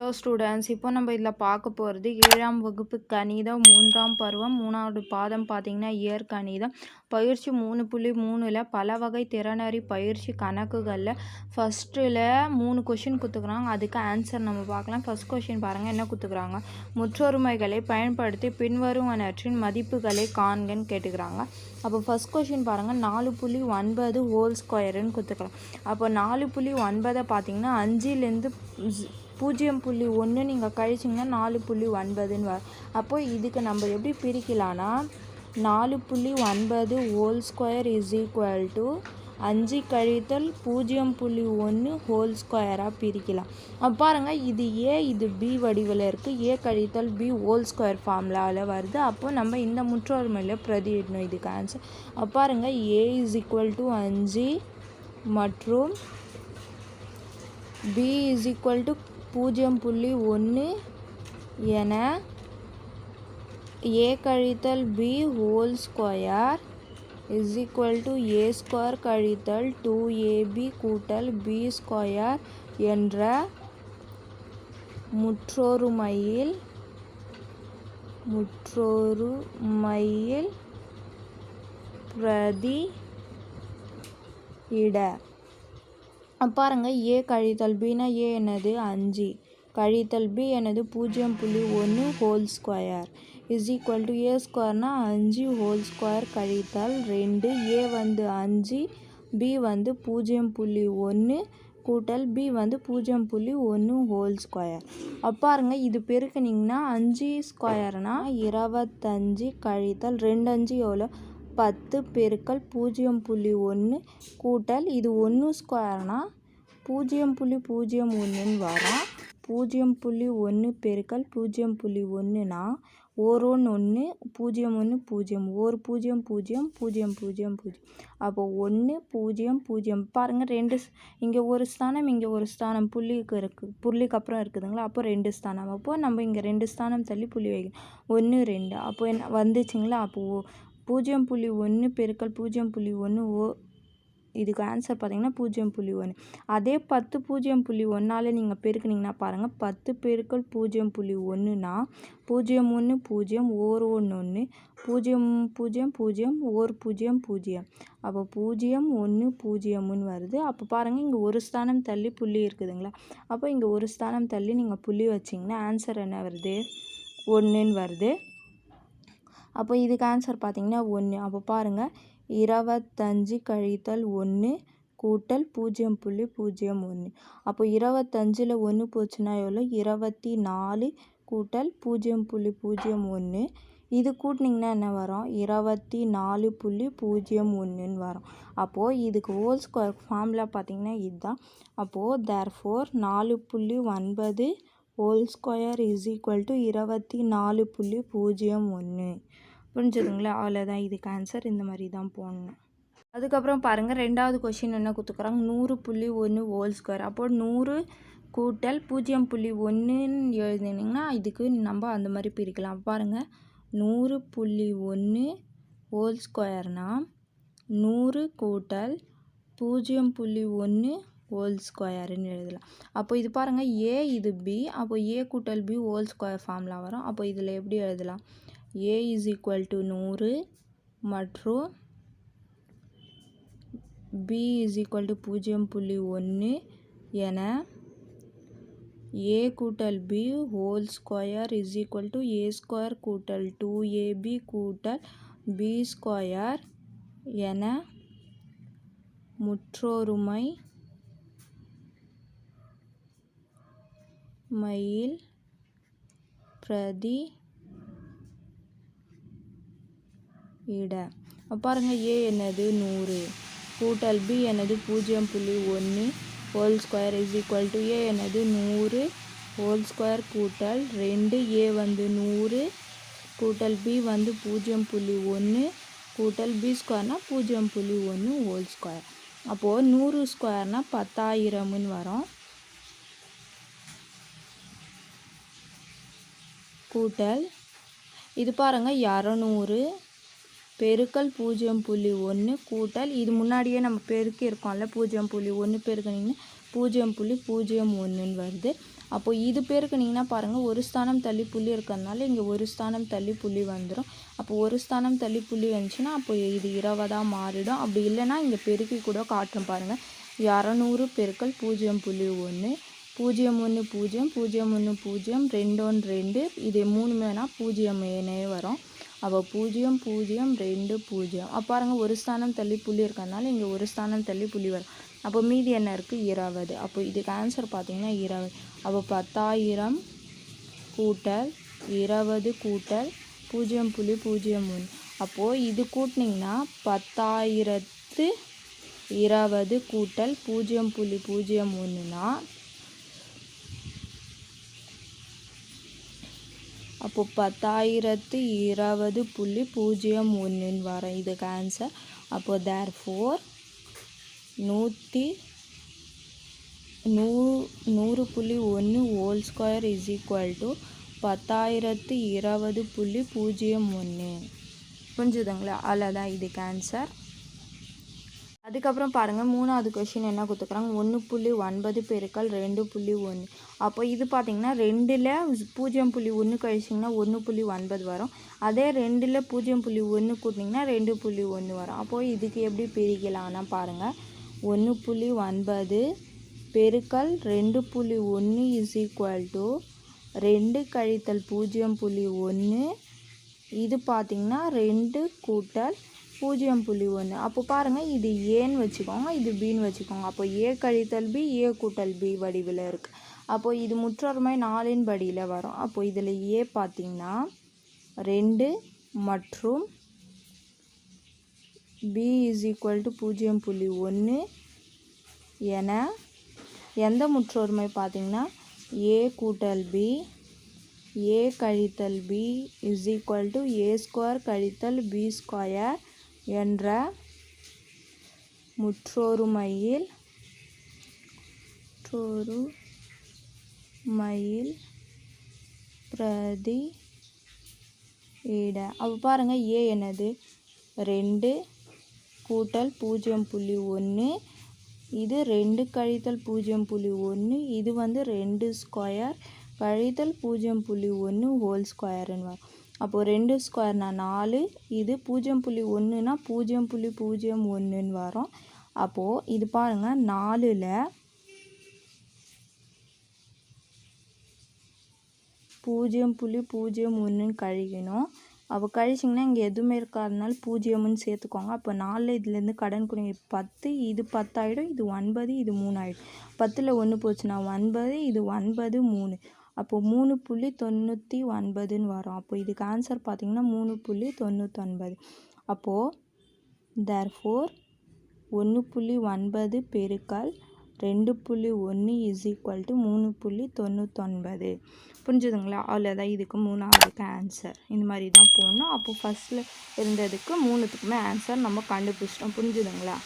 Hello students இப்போ நம்ம இதில் பார்க்க போகிறது ஏழாம் வகுப்பு கணிதம் மூன்றாம் பருவம் மூணாவது பாதம் பார்த்தீங்கன்னா இயற்கணிதம் பயிற்சி மூணு புள்ளி மூணில் பல வகை திறனறி பயிற்சி கணக்குகளில் ஃபஸ்ட்டில் மூணு கொஷின் கொடுத்துக்குறாங்க. அதுக்கு ஆன்சர் நம்ம பார்க்கலாம். ஃபஸ்ட் கொஷின் பாருங்கள் என்ன கொடுத்துக்குறாங்க? முற்றொருமைகளை பயன்படுத்தி பின்வருவனற்றின் மதிப்புகளை காண்கன்னு கேட்டுக்கிறாங்க. அப்போ ஃபஸ்ட் கொஷின் பாருங்கள் நாலு புள்ளி ஒன்பது ஹோல் ஸ்கொயருன்னு கொடுத்துக்கலாம் அப்போ நாலு புள்ளி ஒன்பதை பார்த்திங்கன்னா அஞ்சுலேருந்து பூஜ்ஜியம் புள்ளி ஒன்று நீங்கள் கழிச்சிங்கன்னா நாலு புள்ளி ஒன்பதுன்னு வரும் அப்போ இதுக்கு நம்ம எப்படி பிரிக்கலான்னா நாலு புள்ளி ஒன்பது whole square is equal to அஞ்சு கழித்தல் பூஜ்ஜியம் புள்ளி ஒன்று ஹோல் ஸ்கொயராக பிரிக்கலாம். அப்போ பாருங்கள் இது ஏ இது பி வடிவில் இருக்குது ஏ கழித்தல் பி ஹோல் ஸ்கொயர் ஃபார்முலாவில் வருது. அப்போ நம்ம இந்த முற்றோர் முற்றொருமையில் பிரதியிடணும் இதுக்கு ஆன்சர் அப்போ பாருங்கள் ஏ இஸ் ஈக்குவல் டு அஞ்சு மற்றும் பி இஸ் ஈக்குவல் டு பூஜ்ஜியம் புள்ளி ஒன்று என ஏ கழித்தல் B whole square is equal to A square கழித்தல் டூ ஏபி கூட்டல் பி ஸ்கொயர் என்ற முற்றொருமையில் முற்றொருமையில் பிரதி இட. பாருங்கள் ஏ கழித்தல் பினா ஏ என்னது? அஞ்சு. கழித்தல் பி என்னது? பூஜ்ஜியம் புள்ளி ஒன்று whole square is equal to A ஸ்கொயர்னால் அஞ்சு ஹோல் ஸ்கொயர் கழித்தல் ரெண்டு. ஏ வந்து அஞ்சு பி வந்து பூஜ்ஜியம் புள்ளி ஒன்று கூட்டல் பி வந்து பூஜ்ஜியம் புள்ளி ஒன்று ஹோல் ஸ்கொயர் பாருங்க. இது பெருக்குனிங்கன்னா அஞ்சு ஸ்கொயர்னால் இருபத்தஞ்சி கழித்தல் ரெண்டு அஞ்சு எவ்வளோ? பத்து பெருக்கல் பூஜ்ஜியம் புள்ளி ஒன்று கூட்டல் இது ஒன்று ஸ்கொயர்னால் பூஜ்ஜியம் புள்ளி பூஜ்ஜியம் ஒன்றுன்னு வரும் பூஜ்ஜியம் புள்ளி ஒன்று பெருக்கல் பூஜ்ஜியம் புள்ளி ஒன்றுனா ஓர் ஒன்று ஒன்று பூஜ்ஜியம் ஒன்று பூஜ்ஜியம் ஒரு பூஜ்ஜியம் பூஜ்ஜியம் பூஜ்ஜியம் பூஜ்ஜியம் பூஜ்ஜியம். அப்போ ஒன்று பூஜ்ஜியம் பூஜ்ஜியம். பாருங்கள் ரெண்டு இங்கே ஒரு ஸ்தானம் இங்கே ஒரு ஸ்தானம். புள்ளிக்கு இருக்குது புள்ளிக்கு அப்புறம் இருக்குதுங்களா? அப்போ ரெண்டு ஸ்தானம். அப்போது நம்ம இங்கே ரெண்டு ஸ்தானம் தள்ளி புள்ளி வைக்கணும். ஒன்று ரெண்டு. அப்போ என்ன வந்துச்சுங்களா? அப்போது பூஜ்ஜியம் புள்ளி ஒன்று பெருக்கல் பூஜ்ஜியம் புள்ளி ஒன்று ஓ இதுக்கு ஆன்சர் பார்த்தீங்கன்னா பூஜ்ஜியம் புள்ளி ஒன்று அதே பத்து பூஜ்ஜியம் புள்ளி ஒன்றால் நீங்கள் பெருக்குனிங்கன்னா பாருங்கள் பத்து பெருக்கல் பூஜ்ஜியம் புள்ளி ஒன்றுனா பூஜ்ஜியம் ஒன்று பூஜ்ஜியம் ஓர் ஒன்று ஒன்று பூஜ்ஜியம் பூஜ்ஜியம் பூஜ்ஜியம் ஓர் பூஜ்ஜியம் பூஜ்ஜியம். அப்போ பூஜ்ஜியம் ஒன்று பூஜ்ஜியம்னு வருது. அப்போ பாருங்கள் இங்கே ஒரு ஸ்தானம் தள்ளி புள்ளி இருக்குதுங்களா? அப்போ இங்கே ஒரு ஸ்தானம் தள்ளி நீங்கள் புள்ளி வச்சிங்கன்னா ஆன்சர் என்ன வருது? ஒன்றுன்னு வருது. அப்போ இதுக்கு ஆன்சர் பார்த்தீங்கன்னா ஒன்று அப்போ பாருங்கள் இருபத்தஞ்சி கழித்தல் ஒன்று கூட்டல் பூஜ்ஜியம் புள்ளி பூஜ்ஜியம் ஒன்று அப்போ இருபத்தஞ்சில் ஒன்று போச்சுன்னா எவ்வளோ இருபத்தி நாலு கூட்டல் பூஜ்ஜியம் புள்ளி பூஜ்ஜியம் ஒன்று இது கூட்டினிங்கன்னா என்ன வரும்? இருபத்தி நாலு புள்ளி பூஜ்ஜியம் ஒன்றுன்னு வரும். அப்போது இதுக்கு ஹோல் ஸ்கொயர் ஃபார்முலா பார்த்திங்கன்னா இதுதான். அப்போது தேர் ஃபோர் நாலு புள்ளி ஒன்பது whole square is equal to இருபத்தி நாலு புள்ளி பூஜ்ஜியம் ஒன்று புரிஞ்சுதுங்களா? அவ்வளோதான் இதுக்கு ஆன்சர் இந்த மாதிரி தான் போடணும். அதுக்கப்புறம் பாருங்கள் ரெண்டாவது கொஷின் என்ன கொடுத்துக்குறாங்க நூறு புள்ளி ஒன்று ஹோல் ஸ்கொயர் அப்போ நூறு கூட்டல் பூஜ்ஜியம் புள்ளி ஒன்றுன்னு எழுதினீங்கன்னா இதுக்கு நம்ம அந்த மாதிரி பிரிக்கலாம். பாருங்கள் நூறு புள்ளி ஒன்று ஹோல் ஸ்கொயர்னால் நூறு கூட்டல் பூஜ்ஜியம் புள்ளி ஒன்று ஹோல் ஸ்கொயருன்னு எழுதலாம். அப்போ இது பாருங்கள் ஏ இது பி அப்போ ஏ கூட்டல் பி ஹோல் ஸ்கொயர் ஃபார்ம்லாம் வரும். அப்போ இதில் எப்படி எழுதலாம்? ஏ இஸ் ஈக்குவல் டு நூறு மற்றும் பி இஸ் ஈக்குவல் டு பூஜ்ஜியம் புள்ளி ஒன்று என ஏ கூட்டல் B whole square is equal to A square கூட்டல் டூ ஏபி கூட்டல் பி ஸ்கொயர் என முற்றொருமை மயில் பிரதி இட. பாருங்கள் ஏ என்னது? நூறு. கூட்டல் பி என்னது? பூஜ்ஜியம் புள்ளி ஒன்று whole square is equal to A என்னது? நூறு ஹோல் ஸ்கொயர் கூட்டல் ரெண்டு. ஏ வந்து நூறு கூட்டல் பி வந்து பூஜ்ஜியம் புள்ளி ஒன்று கூட்டல் பி ஸ்கொயர்னால் பூஜ்ஜியம் புள்ளி ஒன்று ஹோல் ஸ்கொயர் அப்போது நூறு ஸ்கொயர்னால் பத்தாயிரம்னு வரும். கூட்டல் இது பாருங்கள் இரநூறு பெருக்கல் பூஜ்ஜியம் புள்ளி ஒன்று கூட்டல். இது முன்னாடியே நம்ம பெருக்கி இருக்கோம்ல பூஜ்ஜியம் புள்ளி ஒன்று பெருக்கினீங்கன்னா பூஜ்ஜியம் புள்ளி பூஜ்ஜியம் ஒன்றுன்னு வருது. அப்போ இது பெருக்குனிங்கன்னா பாருங்கள் ஒரு ஸ்தானம் தள்ளி புள்ளி இருக்கிறதுனால இங்கே ஒரு ஸ்தானம் தள்ளி புள்ளி வந்துடும் அப்போ ஒரு ஸ்தானம் தள்ளி புள்ளி வந்துச்சுன்னா அப்போ இது இருபதாக மாறிடும். அப்படி இல்லைன்னா இங்கே பெருக்கி கூட காட்டும் பாருங்கள் இரநூறு பெருக்கல் பூஜ்ஜியம் புள்ளி ஒன்று பூஜ்ஜியம் ஒன்று பூஜ்ஜியம் பூஜ்ஜியம் ஒன்று பூஜ்ஜியம் ரெண்டு ஒன்று ரெண்டு இது மூணு வேணால் பூஜ்ஜியம் ஏனே வரும். அப்போ பூஜ்ஜியம் பூஜ்ஜியம் ரெண்டு பூஜ்ஜியம். அப்போ பாருங்கள் ஒரு ஸ்தானம் தள்ளி புள்ளி இருக்கிறதுனால இங்கே ஒரு ஸ்தானம் தள்ளி புள்ளி வரும். அப்போ மீதி என்ன இருக்குது இருபது. அப்போ இதுக்கு ஆன்சர் பார்த்தீங்கன்னா இருபது. அப்போ பத்தாயிரம் கூட்டல் இருபது கூட்டல் பூஜ்ஜியம் புள்ளி பூஜ்ஜியம் ஒன்று அப்போது இது கூட்டினீங்கன்னா பத்தாயிரத்து இருபது கூட்டல் பூஜ்ஜியம் புள்ளி பூஜ்ஜியம் ஒன்றுனா அப்போ பத்தாயிரத்து இருபது புள்ளி பூஜ்ஜியம் ஒன்றுன்னு வரும் இதுக்கு ஆன்சர் அப்போ தேர் ஃபோர் நூற்றி நூ நூறு புள்ளி ஒன்று whole square is equal to பத்தாயிரத்து இருபது புள்ளி பூஜ்ஜியம் ஒன்று புரிஞ்சுதுங்களா? அவ்வளோதான் இதுக்கு ஆன்சர் அதுக்கப்புறம் பாருங்கள் மூணாவது கொஷின் என்ன கொடுத்துக்கிறாங்க ஒன்று புள்ளி ஒன்பது பெருக்கல் ரெண்டு புள்ளி ஒன்று. அப்போ இது பார்த்தீங்கன்னா ரெண்டில் பூஜ்ஜியம் புள்ளி ஒன்று கழிச்சிங்கன்னா ஒன்று புள்ளி ஒன்பது வரும். அதே ரெண்டில் பூஜ்ஜியம் புள்ளி ஒன்று கூட்டிங்கன்னா ரெண்டு புள்ளி ஒன்று வரும். அப்போது இதுக்கு எப்படி பிரிக்கலாம்னா பாருங்கள் ஒன்று புள்ளி ஒன்பது பெருக்கல் ரெண்டு புள்ளி ஒன்று இஸ் ஈக்குவல் டு ரெண்டு கழித்தல் பூஜ்ஜியம் புள்ளி ஒன்று. இது பார்த்திங்கன்னா ரெண்டு கூட்டல் பூஜ்ஜியம் புள்ளி ஒன்று அப்போ பாருங்கள் இது ஏன்னு வச்சுக்கோங்க இது பின்னு வச்சுக்கோங்க. அப்போ ஏ கழித்தல் பி ஏ கூட்டல் பி வடிவில் இருக்குது அப்போது இது முற்றொருமை நாலின் படியில் வரும். அப்போது இதில் ஏ பார்த்திங்கன்னா ரெண்டு மற்றும் பி இஸ் ஈக்குவல் டு பூஜ்ஜியம் புள்ளி ஒன்று என எந்த முற்றொருமை பார்த்திங்கன்னா ஏ கூட்டல் பி ஏ கழித்தல் B is equal to A square கழித்தல் பி ஸ்கொயர் என்ற முற்றொருமையில் முற்றொருமையில் பிரதி இட அப்போ பாருங்கள் ஏ என்னது? ரெண்டு கூட்டல் பூஜ்ஜியம் புள்ளி ஒன்று இது ரெண்டு கழித்தல் பூஜ்ஜியம் புள்ளி ஒன்று இது வந்து ரெண்டு ஸ்கொயர். கழித்தல் பூஜ்ஜியம் புள்ளி ஒன்று ஹோல் ஸ்கொயருன்னு வரும் அப்போது ரெண்டு ஸ்கொயர்னா நாலு. இது பூஜ்ஜியம் புள்ளி ஒன்றுனா பூஜ்ஜியம் புள்ளி பூஜ்ஜியம் ஒன்றுன்னு வரும். அப்போது இது பாருங்கள் நாலில் பூஜ்ஜியம் புள்ளி பூஜ்ஜியம் ஒன்றுன்னு கழிக்கணும். அப்போ கழிச்சிங்கன்னா இங்கே எதுவுமே இருக்காதனால பூஜ்ஜியம்னு சேர்த்துக்கோங்க. அப்போ நாலில் இதுலேருந்து கடன் கொடுங்க. பத்து இது பத்தாயிடும். இது ஒன்பது இது மூணு பத்தில் ஒன்று போச்சுன்னா ஒன்பது இது ஒன்பது மூணு. அப்போது மூணு புள்ளி தொண்ணூற்றி ஒன்பதுன்னு வரும். அப்போ இதுக்கு ஆன்சர் பார்த்திங்கன்னா மூணு புள்ளி தொண்ணூற்றொன்பது அப்போது தேர்ஃபோர் ஒன்று புள்ளி ஒன்பது பெருக்கால் ரெண்டு புள்ளி ஒன்று இஸ் ஈக்குவல் டு மூணு புள்ளி தொண்ணூற்றொன்பது புரிஞ்சுதுங்களா? அவ்வளோதான் இதுக்கு மூணாவதுக்கு ஆன்சர் இந்த மாதிரி தான் போடணும். அப்போது ஃபஸ்ட்டில் இருந்ததுக்கு மூணுத்துக்குமே ஆன்சர் நம்ம கண்டுபிடிச்சிட்டோம். புரிஞ்சுதுங்களா?